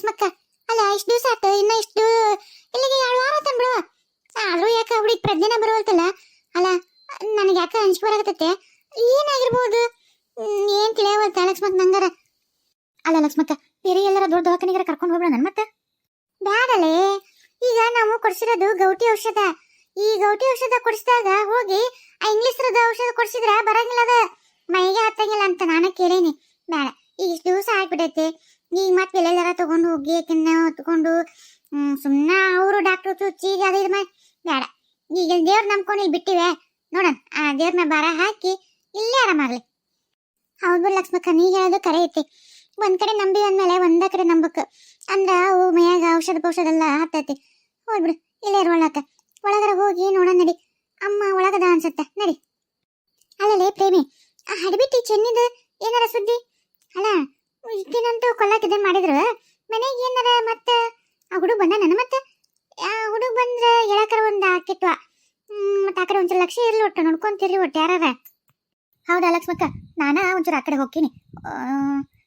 ಲಕ್ಷ್ಮಕ್ಕ ಅಲ್ಲ, ಇಷ್ಟು ದಿವಸ ಇನ್ನ ಇಷ್ಟು ಇಲ್ಲಿಗೆ ಎರಡು ವಾರ ಆತನ್ ಆದ್ರೂ ಯಾಕ ಹುಡುಗಿ ಪ್ರಜ್ಞೆನ ಬರುವಲ್ತಲ್ಲ? ಅಲ್ಲ, ನನಗೆ ಯಾಕ ಅಂಜಿಕೆ ಬರಾಕತ್ತೈತೆ? ಏನಾಗಿರ್ಬೋದು? ಏನ್ ತಿಳಿಯವಲ್ತ ಲಕ್ಷ್ಮಕ್ ನಂಗರ? ಅಲ್ಲ, ಲಕ್ಷ್ಮಕ್ಕ, ಬೇರೆ ಎಲ್ಲರ ದೊಡ್ಡ ದವಾಖಾನಿಗಾರ ಕರ್ಕೊಂಡು ಹೋಗ್ಬಿಡ ನನ್ ಮತ್ತೆ? ಬ್ಯಾಡಲೇ. ಈಗ ನಾವು ಕೊಡ್ಸಿರೋದು ಗೌಟಿ ಔಷಧ. ಈ ಗೌಟಿ ಔಷಧ ಕೊಡಿಸಿದಾಗ ಹೋಗಿ ಆ ಇಂಗ್ಲಿಷ್ರದ ಔಷಧ ಕೊಡಿಸಿದ್ರ ಬರಂಗಿಲ್ಲ ಅದ. ಮೈಗೆ ಹತ್ತಂಗಿಲ್ಲ ಅಂತ ನಾನು ಕೇಳೇನಿ. ಬೇಡ ಈಗ ಇಷ್ಟು ದಿವಸ ಆಗ್ಬಿಟ್ಟೈತೆ ಈಗ ಮತ್ತೆ ಎಲ್ಲೆಲ್ಲಾರ ತಗೊಂಡು ಹೋಗಿ ಆಕಿನ್ನ ಹೊತ್ಕೊಂಡು ಸುಮ್ಮನೆ ಅವರು ಡಾಕ್ಟ್ರು ಚುಚ್ಚಿ ಅದು ಇದು ಮಾಡಿ ಬೇಡ. ಈಗ ದೇವ್ರ ನಂಬ್ಕೊಂಡು ಇಲ್ಲಿ ಬಿಟ್ಟಿವೆ. ನೋಡೋಣ. ಆ ದೇವ್ರನ್ನ ಭಾರ ಹಾಕಿ ಇಲ್ಲೇ ಆರಾಮಾಗ್ಲಿ ಹೌದು ಲಕ್ಷ್ಮಕ್ಕ, ನೀ ಹೇಳೋದು ಕರೆ ಐತಿ. ಒಂದ್ ಕಡೆ ನಂಬಿ ಅಂದ್ಮೇಲೆ ಒಂದ ಕಡೆ ನಂಬಕ್. ಅಂದ್ರ ಅವು ಮೈಯಾಗ ಔಷಧ ಪೌಷಧ ಎಲ್ಲ ಹತ್ತೈತಿ ಹೋಗ್ಬಿಡು ಇಲ್ಲೇ ಇರೋಳಾತ ಒಳಗರ ಹೋಗಿ ನೋಡೋಣ ನಡಿ. ಅಮ್ಮ ಒಳಗದ ಅನ್ಸತ್ತೆ? ನಡಿ. ಅಲ್ಲಲೇ ಪ್ರೇಮಿ, ಆ ಹಡಬಿಟ್ಟಿ ಚೆನ್ನಿದ ಏನಾರ ಸುದ್ದಿ? ಅಲ್ಲ ಈಕಿನಂತೂ ಕೊಲ್ಲಾಕ ಇದನ್ನ ಮಾಡಿದ್ರು. ಮನೆಗೆ ಏನಾರ ಮತ್ತ? ಆ ಹುಡುಗ ಬಂದ ನನ್ನ ಮತ್ತೆ? ಆ ಹುಡುಗ ಬಂದ್ರ ಹೇಳಕರ ಒಂದು ಆಕಿತ್ವ ಮತ್ತೆ ಆ ಕಡೆ ಒಂಚೂರು ಲಕ್ಷ ಇರ್ಲಿ ಒಟ್ಟು ನೋಡ್ಕೊಂತಿರ್ಲಿ ಒಟ್ಟು ಯಾರಾರ. ಹೌದಾ ಲಕ್ಷ್ಮಕ್ಕ? ನಾನ ಒಂಚೂರು ಆ ಕಡೆ ಹೋಗ್ತೀನಿ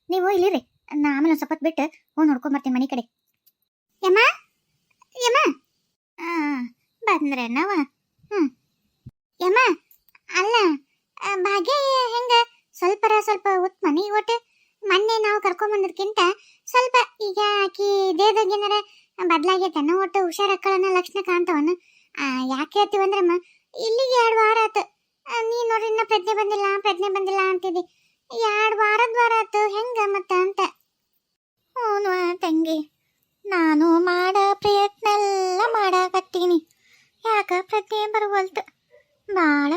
ನೀವು ಇಲ್ಲಿರಿ. ನಾ ಆಮೇಲೆ ಒಂದು ಸ್ವಲ್ಪ ಬಿಟ್ಟು ಹೋಗಿ ನೋಡ್ಕೊಂಡ್ ಬರ್ತೀನಿ ಮನೆ ಕಡೆ. ಯಮ್ಮ? ಯಮ್ಮ? ಬಂದ್ರೆ ನಾವ? ಹ್ಮ್. ಯಮ್ಮ? ಅಲ್ಲ ಭಾಗ್ಯ ಹೆಂಗ? ಸ್ವಲ್ಪರ ಸ್ವಲ್ಪ ಉತ್ ಮನಿ ಒಟ್ಟು ನಾವು ಸ್ವಲ್ಪ ಈಗ ಆಕಿ ದೇಹದಾಗ ಏನಾರ ಬದ್ಲಾಗೈತೆ ಅನ್ನೋ ಒಟ್ಟು ಹುಷಾರಕ್ಕಳನ್ನ ಲಕ್ಷಣ ಕಾಣ್ತಾವನ? ಯಾಕೆ ಹೇಳ್ತೀವಂದ್ರಮ್ಮ ಇಲ್ಲಿಗೆ ಎರಡು ವಾರ ಆತು. ನೀನ್ ನೀ ನೋಡ್ರಿ, ಇನ್ನ ಪ್ರಜ್ಞೆ ಬಂದಿಲ್ಲ ಪ್ರಜ್ಞೆ ಬಂದಿಲ್ಲ ಅಂತಿದ್ದಿ. ಎರಡು ವಾರದ ವಾರ ಆತು, ಹೆಂಗ ಮತ್ತ ಅಂತ. ಹ್ಞೂ ತಂಗಿ. ನಾನು ಮಾಡ ಪ್ರಯತ್ನ ಎಲ್ಲ ಮಾಡಾಕತ್ತೀನಿ. ಯಾಕ ಪ್ರಜ್ಞೆ ಬರುವಲ್ತು? ಭಾಳ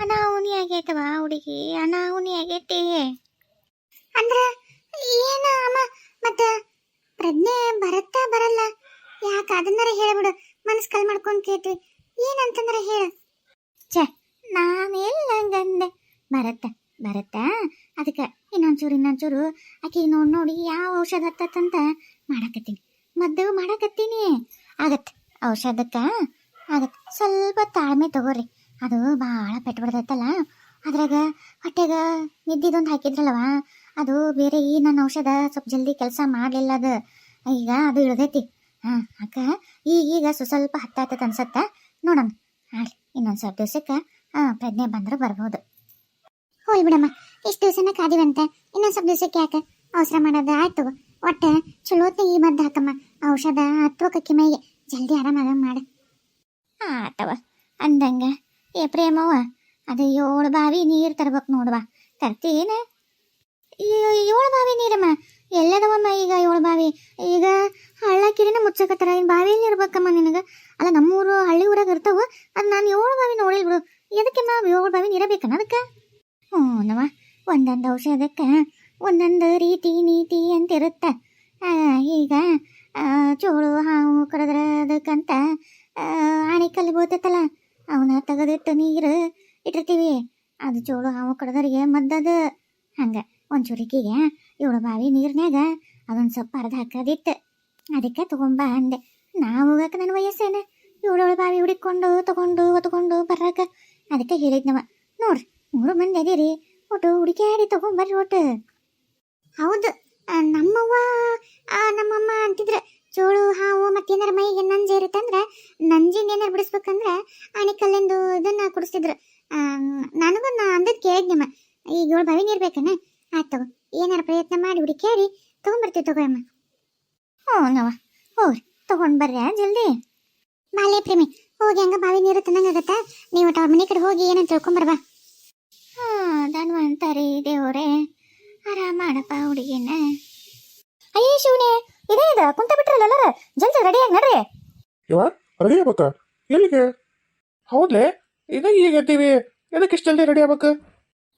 ಅನಾಹುನಿ ಆಗೈತವಾ ಹುಡುಗಿ ಅನಾಹುನಿ ಆಗೈತಿ ಅಂದ್ರ ಏನ ಅಮ್ಮ, ಮತ್ತ ಪ್ರಜ್ಞೆ ಬರತ್ತಾ ಬರಲ್ಲ. ಯಾಕ ಅದನ್ನಾರ ಹೇಳ್ಬಿಡು ಮನಸ್ ಕಲ್ ಮಾಡ್ಕೊಂಡ್ ಕೇಳ್ತಿ ಏನಂತಂದ್ರ ಹೇಳ. ಛೆ, ನಾನೆಲ್ಲ ಗಂದೆ ಬರತ್ತ, ಬರತ್ತಾ. ಅದಕ್ಕೆ ಇನ್ನೊಂಚೂರು ಇನ್ನೊಂಚೂರು. ಆಕಿ ನೋಡ್ ನೋಡಿ ಯಾವ ಔಷಧ ಹತ್ತತ್ತಂತ ಮಾಡಾಕತ್ತೀನಿ. ಮದ್ದು ಮಾಡಾಕತ್ತೀನಿ. ಆಗತ್ತೆ, ಔಷಧಕ್ಕ ಆಗತ್ತೆ. ಸ್ವಲ್ಪ ತಾಳ್ಮೆ ತಗೋರಿ. ಅದು ಭಾಳ ಪೆಟ್ಟು ಬಿಡ್ತೈತಲ್ಲ ಅದ್ರಾಗ ಹೊಟ್ಟೆಗ ನಿದ್ದಿದೊಂದು ಹಾಕಿದ್ರಲ್ಲವ? ಅದು ಬೇರೆ ಈ ನನ್ನ ಔಷಧ ಸ್ವಲ್ಪ ಜಲ್ದಿ ಕೆಲಸ ಮಾಡಲಿಲ್ಲ ಅದು. ಈಗ ಅದು ಇಳ್ದೈತಿ. ಹಾಂ, ಅಕ್ಕ ಈಗೀಗ ಸ್ವಲ್ಪ ಹತ್ತಾತತ್ ಅನ್ಸತ್ತ? ನೋಡಮ್ಮ. ಹಾಂ ಇನ್ನೊಂದು ಸ್ವಲ್ಪ ದಿವಸಕ್ಕೆ ಹಾಂ ಪ್ರಜ್ಞೆ ಬಂದ್ರೆ ಬರ್ಬೋದು. ಹೋಯ್ ಬಿಡಮ್ಮ ಇಷ್ಟು ದಿವಸನ ಕಾದಿವಂತೆ? ಇನ್ನೊಂದು ಸ್ವಲ್ಪ ದಿವಸಕ್ಕೆ ಯಾಕೆ? ಅವಸರ ಮಾಡೋದು ಆಯ್ತು. ಒಟ್ಟು ಚಲೋತ್ನ ಈ ಮದ್ದು ಹಾಕಮ್ಮ. ಔಷಧ ಹತ್ವಕಕ್ಕಿ ಮೈಗೆ. ಜಲ್ದಿ ಆರಾಮಾಗ ಮಾಡು. ಆತವ ಅಂದಂಗ. ಏ ಪ್ರೇಮವ ಅದು ಏಳು ಬಾವಿ ನೀರು ತರ್ಬೇಕು ನೋಡುವ. ತರ್ತೀನ ಏಳು ಬಾವಿ ನೀರಮ್ಮ ಎಲ್ಲದವಮ್ಮ ಈಗ ಏಳು ಬಾವಿ. ಈಗ ಹಳ್ಳ ಕಿರಿನ ಮುಚ್ಚಕತ್ತಾರ ಇನ್ನು ಬಾವಿಯಲ್ಲಿ ಇರ್ಬೇಕಮ್ಮ ನಿನಗೆ? ಅಲ್ಲ, ನಮ್ಮೂರು ಹಳ್ಳಿ ಊರಾಗ ಇರ್ತಾವ. ಅದು ನಾನು ಏಳು ಬಾವಿ ನೋಡಿಲ್ ಬಿಡು. ಎದಕ್ಕೆಮ್ಮ ಏಳು ಬಾವಿ ನೀರ ಬೇಕನ್ನ ಅದಕ್ಕೆ? ಹ್ಞೂ ನಮ್ಮ ಒಂದೊಂದು ಔಷಧಕ್ಕೆ ಒಂದೊಂದು ರೀತಿ ನೀತಿ ಅಂತ ಇರುತ್ತೆ ಈಗ ಚೋಳು ಹಾವು ಕರೆದ್ರೆ ಅದಕ್ಕಂತ ಆಣೆಕಲ್ಲಿ ಬೋತೈತಲ್ಲ ಅವನ್ನ ತೆಗೆದಿಟ್ಟು ನೀರು ಇಟ್ಟಿರ್ತೀವಿ. ಅದು ಚೋಳು ಹಾವು ಕಡ್ದರಿಗೆ ಮದ್ದದು. ಹಂಗೆ. ಒಂದು ಚುರಿಕಿಗೆ ಏಳು ಬಾವಿ ನೀರಿನ್ಯಾಗ ಅದೊಂದು ಸ್ವಲ್ಪ ಅರ್ಧ ಹಾಕೋದಿತ್ತು. ಅದಕ್ಕೆ ತಗೊಂಬ ಅಂದೆ. ನಾ ಹೋಗಕ್ಕೆ ನನ್ನ ವಯಸ್ಸೇನ? ಏಳೇಳು ಬಾವಿ ಹುಡುಕೊಂಡು ತಗೊಂಡು, ಹೊತ್ಕೊಂಡು ಬರಕ್ಕೆ ಅದಕ್ಕೆ ಹೇಳಿದ್ನವ ನೋಡ್ರಿ ಮೂರು ಮಂದಿ ಅದೀರಿ, ಒಟ್ಟು ಹುಡುಕ್ಯಾಡಿ ತಗೊಂಬರ್ರಿ ಒಟ್ಟು. ಹೌದು ನಮ್ಮವ್ವ ನಮ್ಮಮ್ಮ ಅಂತಿದ್ರೆ. ಚೋಳು, ಹಾವು ಮತ್ತೇನಾರ ಮೈಗೆ ನಂಜೆ ಇರುತ್ತಂದ್ರೆ ನಂಜಿನ ಏನಾರು ಬಿಡಿಸ್ಬೇಕಂದ್ರೆ ಆಣಿಕಲ್ಲಿಂದು ಇದನ್ನ ಕುಡಿಸ್ತಿದ್ರು. ನನಗೂ ನಾ ಅಂದದ್ ಕೇಳಿದ್ನಮ್ಮ ಈಗ ಏಳು ಬಾವಿ ನೀರು ಬೇಕನ್ನ ಆಯ್ತು ಏನಾರ ಪ್ರಯತ್ನ ಮಾಡಿ ಹುಡುಕ್ಯಾಡಿ ತಗೊಂಬರ್ತೀವಿ ತಗೋ ಅಮ್ಮ. ಹ್ಞೂ ನವ ಹೋಗ್ರಿ ತಗೊಂಡ್ ಬರ್ರಿ ಜಲ್ದಿ. ಮಾಲೆ ಪ್ರೇಮಿ ಹೋಗಿ ಹಂಗ ಬಾವಿ ನೀರು ತಂದಂಗಾಗತ್ತ ನೀವು ಅವ್ರ ಮನೆ ಕಡೆ ಹೋಗಿ ಏನಂತ ತಿಳ್ಕೊಂಬರ್ಬಾ ಹಾ ಧನ್ವಂತರಿ ದೇವ್ರೆ. ಆರಾಮ ಮಾಡಪ್ಪ ಹುಡುಗಿನ. ಅಯ್ಯೋ ಶಿವನೇ ಇದೇ ಇದ ಕುಂತ ಬಿಟ್ರಲ್ಲ ಎಲ್ಲರ? ಜಲ್ದಿ ಆಗಿ ನಡ್ರಿ. ಯವ್ವ ರೆಡಿ ಆಗ್ಬೇಕ? ಎಲ್ಲಿಗೆ? ಹೌದ್ಲೆ ಈಗ ಈಗ ಎದ್ದೀವಿ. ಎದಕ್ಕೆ ಇಷ್ಟು ಜಲ್ದಿ ರೆಡಿ ಆಗ್ಬೇಕು?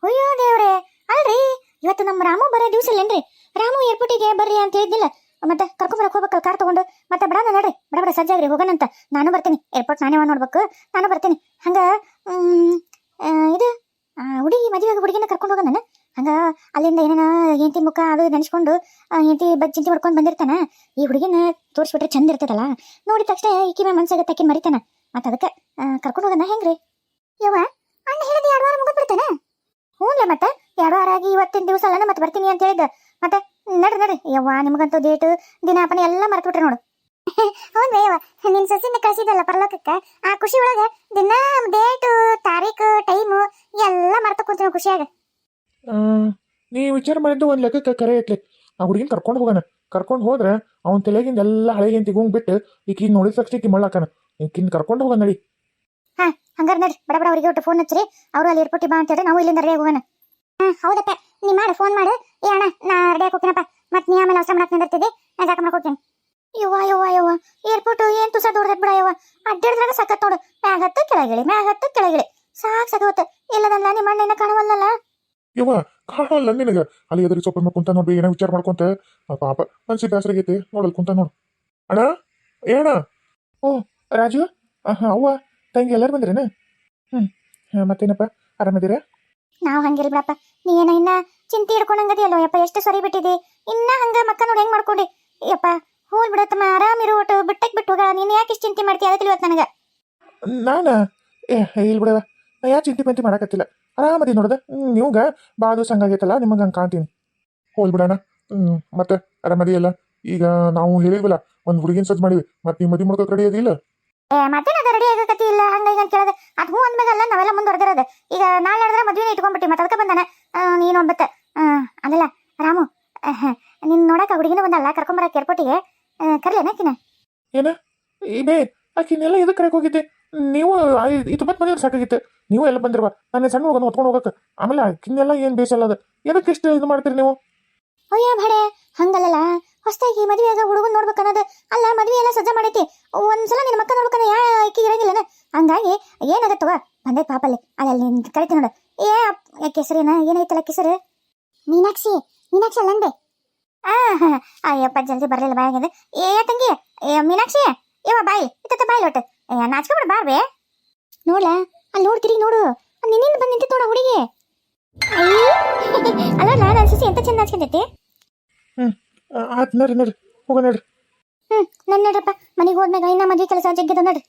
ಅಯ್ಯೋ ದೇವ್ರೆ ಅಲ್ರಿ. ಇವತ್ತು ನಮ್ಮ ರಾಮು ಬರೋ ದಿವಸ ಇಲ್ಲೇನ್ರಿ ರಾಮು ಏರ್ಪೋರ್ಟಿಗೆ ಬರ್ರಿ ಅಂತ ಹೇಳಿದ್ದಿಲ್ಲ ಮತ್ತೆ ಕರ್ಕೊಂಡು ಕರ್ಕೊಂಬರಕ್ ಹೋಗ್ಬೇಕಲ್ಲ ಕಾರ್ ತಗೊಂಡು. ಮತ್ತೆ ಬಡ ನಡ್ರಿ, ಬಡ ಬಡ, ಸಜ್ಜಾಗ್ರಿ ಹೋಗೋಣಂತ ನಾನು ಬರ್ತೀನಿ ಏರ್ಪೋರ್ಟ್ ನಾನೇ ನೋಡ್ಬೇಕು. ನಾನು ಬರ್ತೀನಿ. ಹಂಗ ಇದು ಹುಡುಗಿ ಮದುವೆಗೆ ಹುಡುಗಿನ ಕರ್ಕೊಂಡು ಹೋಗೋಣ ಹಂಗ, ಅಲ್ಲಿಂದ ಏನೇನ ಹೆಂಡತಿ ಮುಖ ಅದು ನೆನೆಸ್ಕೊಂಡು ಹೆಂಡತಿ ಬಗ್ಗೆ ಚಿಂತೆ ಮಾಡ್ಕೊಂಡು ಬಂದಿರ್ತಾನೆ. ಈ ಹುಡುಗಿನ ತೋರಿಸ್ಬಿಟ್ರೆ ಚಂದ ಇರ್ತದಲ್ಲ. ನೋಡಿದ ತಕ್ಷಣ ಈಕಿ ಮೇಲೆ ಮನ್ಸಾಗತ್ತೆ, ಆಕಿ ಮರಿತಾನ. ಮತ್ತೆ ಅದಕ್ಕೆ ಕರ್ಕೊಂಡು ಹೋಗೋಣ, ಹೆಂಗ್ರಿ? ಯವ್ವ, ಅಣ್ಣ ಹೇಳಿದ ಎರಡು ವಾರ ಮುಗಿದ್ಬಿಡ್ತಾನೆ? ಹ್ಞೂನ್ಲೆ ಮತ್ತೆ? ವಾರ ಇವತ್ತಿನ ದಿವಸ ಅಲ್ಲ ಮತ್ತೆ ಬರ್ತೀನಿ ಅಂತ ಹೇಳಿದ್ದ. ಮತ್ತೆ ನಡ್ರಿ ನಡ್ರಿ ಯವ್ವ ನಿಮಗಂತೂ ಡೇಟ್ ದಿನಾಪನೆ ಎಲ್ಲ ಮರ್ತ್ಬಿಟ್ರೆ ನೋಡು. ಹೌದು ಯವ್ವ? ನಿನ್ ಸೊಸಿನ ಕಳಿಸಿದಲ್ಲ ಪರಲೋಕಕ್ಕೆ? ಆ ಖುಷಿ ಒಳಗ ದಿನ ಡೇಟ್ ತಾರೀಕು ಟೈಮು ಎಲ್ಲ ಮರ್ತು ಕುಂತೀನಿ ಖುಷಿಯಾಗ. ಆ, ನೀ ವಿಚಾರ ಮಾಡಿದ್ದು ಒಂದ್ ಲೆಕ್ಕಕ್ಕೆ ಕರೆ ಐತ್ಲಿ. ಆ ಹುಡುಗಿನ ಕರ್ಕೊಂಡು ಹೋಗೋಣ. ಕರ್ಕೊಂಡು ಹೋದ್ರೆ ಅವನ ತಲೆಗಿಂದ ಎಲ್ಲ ಹಳೆ ಹಿಂತಿ ಗುಂಗ್ ಬಿಟ್ಟು ಈಕಿನ ನೋಡಿದ ತಕ್ಷಣ ಈಕಿ ಮಳ್ಳಾಕನ ಈಕಿನ ಕರ್ಕೊಂಡು ಹೋಗೋಣ ನಡಿ. ಹಂಗಾರ ನಡಿ. ಬಡ ಬಡ ಅವರಿಗೆ ಒಟ್ಟು ಫೋನ್ ಹಚ್ಚ್ರಿ. ಅವರು ಅಲ್ಲಿ ಏರ್ಪೋರ್ಟಿಗೆ ಬಾ ಅಂತ ಹೇಳಿ ನಾವು ಇಲ್ಲಿಂದ ರೆಡಿ ಹೋಗೋಣ. ಹೌದಪ್ಪ ನೀ ಮಾಡು ಫೋನ್ ಮಾಡು. ಏ, ಅಣ್ಣ, ನಾ ರೆಡಿ ಹೋಗ್ತೀನಪ್ಪ ಮತ್ತೆ ನೀ ಆಮೇಲೆ ಅವಸರ ಮಾಡಕ್ ನಿಂದಿರ್ತಿದ್ದೆ? ನಾ ಜಾಕ ಮಾಡಕ್ ಹೋಗ್ತೀನಿ. ಯವ್ವ ಯವ್ವ ಏರ್ಪೋರ್ಟ್, ಏನ್ ತುಸ ದೊಡ್ಡದ್ ಬಿಡ, ಯವ್ವ. ಅಡ್ಡಾಡಿದ್ರಾಗ ಸಖತ್ ನೋಡು. ಮ್ಯಾಗ ಹತ್ತು ಕೆಳಗಿಳಿ, ಮ್ಯಾಗ ಹತ್ತು ಕೆಳಗಿಳಿ. ಸಾಕ್ ಸಖತ್ ಇಲ್ಲದಲ್ಲ ನಿಮ್ಮ ಅಣ್ಣ ಕಾಣವಲ್ಲಲ್ಲ? ಯವ್ವ ಕಾಣಲ್ಲ ನಿನಗೆ? ಅಲ್ಲಿ ಎದುರು ಸ್ವಲ್ಪ ಕುಂತ ನೋಡ್ರಿ ಏನ ವಿಚಾರ ಮಾಡ್ಕೊಂತ? ಪಾಪ ಮನ್ಸಿ ಬೇಸರಾಗೈತಿ ನೋಡಲ್ ಕುಂತ ನೋಡು. ಅಣ್ಣ, ಏ, ಅಣ್ಣ? ಓ, ರಾಜು? ಹಾ ಅವ್ವ, ತಂಗಿ ಎಲ್ಲರೂ ಬಂದ್ರೇನ? ಹ್ಮ್, ಹಾಂ, ಮತ್ತೇನಪ್ಪ? ಆರಾಮದಿರಾ ನಾವು ಹಂಗಿಲ್ ಬಿಡಪ್ಪ. ನೀ ಏನ ಇನ್ನ ಚಿಂತೆ ಹಿಡ್ಕೊಂಡಂಗದಿ ಯಪ್ಪ, ಎಷ್ಟು ಸರಿ ಬಿಟ್ಟಿದಿ? ಇನ್ನ ಹಂಗ ಮಕ್ಕ ನೋಡಿ ಹೆಂಗ್ ಮಾಡ್ಕೊಂಡಿ? ಯಪ್ಪ ಹೋಲ್ ಬಿಡತ್ತಮ್ಮ ಆರಾಮಿರು ಒಟ್ಟು ಬಿಟ್ಟಕ್ ಬಿಟ್ಟು ಹೋಗ ನೀನು ಯಾಕೆ ಇಷ್ಟು ಚಿಂತೆ ಮಾಡ್ತೀಯ? ಅದಕ್ಕೆ ಇವತ್ತು ನನಗ. ನಾನ? ಏ ಇಲ್ಲಿ ಬಿಡವ ನಾ ಯಾ ಚಿಂತೆ ಪಂತಿ ಮಾಡಕತ್ತಿಲ್ಲ? ಆರಾಮದಿ ನೋಡುದು? ನಿಮ್ಗೆ ಬಾದು ದಿವಸ ಹಂಗಾಗೈತಲ್ಲ ನಿಮಗೆ ಹಂಗೆ ಕಾಣ್ತೀನಿ. ಹೋಲ್ ಬಿಡೋಣ. ಹ್ಞೂ ಮತ್ತೆ ಆರಾಮದಿ ಅಲ್ಲ ಈಗ ನಾವು ಹೇಳಿದ್ವಲ್ಲ, ಒಂದು ಹುಡುಗಿನ ಸಜ್ ಮಾಡಿವಿ. ಮತ್ತೆ ನೀವು ಮದುವೆ ಮಾಡ್ಕೋಕೆ ರೆಡಿ ಅದಿಲ್ಲ ಮತ್ತೇನದ ರೆಡಿ ಆಗಕತ್ತಿ ಇಲ್ಲ? ಹಂಗ ಈಗ ಅಂತ ಕೇಳದೆ. ಅದ್ ಹೂ ಅಂದ್ಮೇಲೆ ನಾವೆಲ್ಲ ಮುಂದುವರೆದಿರೋದು ಈಗ ನಾಳೆ ಹೇಳಿದ್ರೆ ಮದ್ವೆನೇ ಇಟ್ಕೊಂಡ್ಬಿಟ್ಟಿ ಮತ್ತೆ ಅದಕ್ಕೆ ಬಂದಾನೆ. ನೀನು ಒಂಬತ್ತೆ. ಅದಲ್ಲ ರಾಮು ನಿನ್ನ ನಿನ್ ನೋಡಕ ಹುಡುಗಿನ ಬಂದಲ್ಲ ಕರ್ಕೊಂಬರಕ್ಕೆ ಏರ್ಪೋರ್ಟಿಗೆ ಕರ್ಲೇನಾಕಿನ ಏನ? ಈ ಬೇ ಆಕಿನೆಲ್ಲ ಎದಕ್ಕೆ ಕರೆಕ್ ಹೋಗಿದ್ದೆ? ನೀವು ಇದು ಮತ್ತೆ ಮನೆಯವ್ರು ಸಾಕಾಗಿತ್ತು. ನೀವು ಎಲ್ಲ ಬಂದಿರುವ. ನನ್ನ ಸಣ್ಣ ಹೋಗೋದು ಹೊತ್ಕೊಂಡು ಹೋಗಕ್ಕೆ ಆಮೇಲೆ ಆಕಿನೆಲ್ಲ ಏನು ಬೇಸಲ್ಲ ಅದು. ಎದಕ್ಕೆ ಇಷ್ಟು ಇದು ಮಾಡ್ತೀರಿ ನೀವು? ಅಯ್ಯ ಭಡೆ ಹಂಗಲ್ಲಲ್ಲ. ಹೊಸ್ದಾಗಿ ಮದುವೆಯಾಗ ಹುಡುಗನ್ ನೋಡ್ಬೇಕನ್ನೋದು ಅಲ್ಲ ಮದುವೆ ಎಲ್ಲ ಸಜ್ಜ ಮಾಡೈತಿ. ಒಂದ್ಸಲ ನಿನ್ನ ಮಕ್ಕ ನೋಡ್ಬೇಕನ್ನ ಯಾ ಆಕಿ ಇರಂಗಿಲ್ಲನ? ಹಂಗಾಗಿ ಏನಾಗತ್ತವ ಬಂದೈತ್ ಪಾಪಲ್ಲಿ. ಅಲ್ಲಿ ಅಲ್ಲಿ ಕರಿತಿ ನೋಡು. ಏ ಕೆಸರೇನ ಏನೈತಲ್ಲ ಕೆಸರು ಮೀನಾಕ್ಷಿ ಮೀನಾಕ್ಷಿ ಅಲ್ಲಂದೆ. ಆ ಹ, ಅಯ್ಯಪ್ಪ ಜಲ್ದಿ ಬರಲಿಲ್ಲ ಬಾಯಾಗಿದೆ ಏ ತಂಗಿ ಏ ಮೀನಾಕ್ಷಿ. ಏವ ಬಾಯಿ. ಇತ್ತ ಬಾಯಿ ಒಟ್ಟು ಏ ನಾಚ್ಕೊಬಿಡ ಬಾರ್ಬೆ ನೋಡ್ಲ? ಅಲ್ಲಿ ನೋಡ್ತೀರಿ ನೋಡು. ನಿನ್ನಿಂದ ಬಂದು ನಿಂತಿತ್ತು ನೋಡ ಹುಡುಗಿ. ಅಲ್ಲ ನಾನು ಸಿಸಿ ಎಂತ ಚಂದ ನಾಚ್ಕೊಂಡೈತಿ? ಆಯ್ತು ನಡ್ರಿ ನಡ್ರಿ. ಹೋಗ ನಡ್ರಿ. ಹ್ಮ್, ನನ್ ನಡ್ರಪ್ಪ. ಮನೆಗೆ ಹೋದ್ಮ್ಯಾಗ ಇನ್ನ ಮದ್ವೆ ಕೆಲಸ ಜಗ್ಗಿದ ನಡ್ರಿ.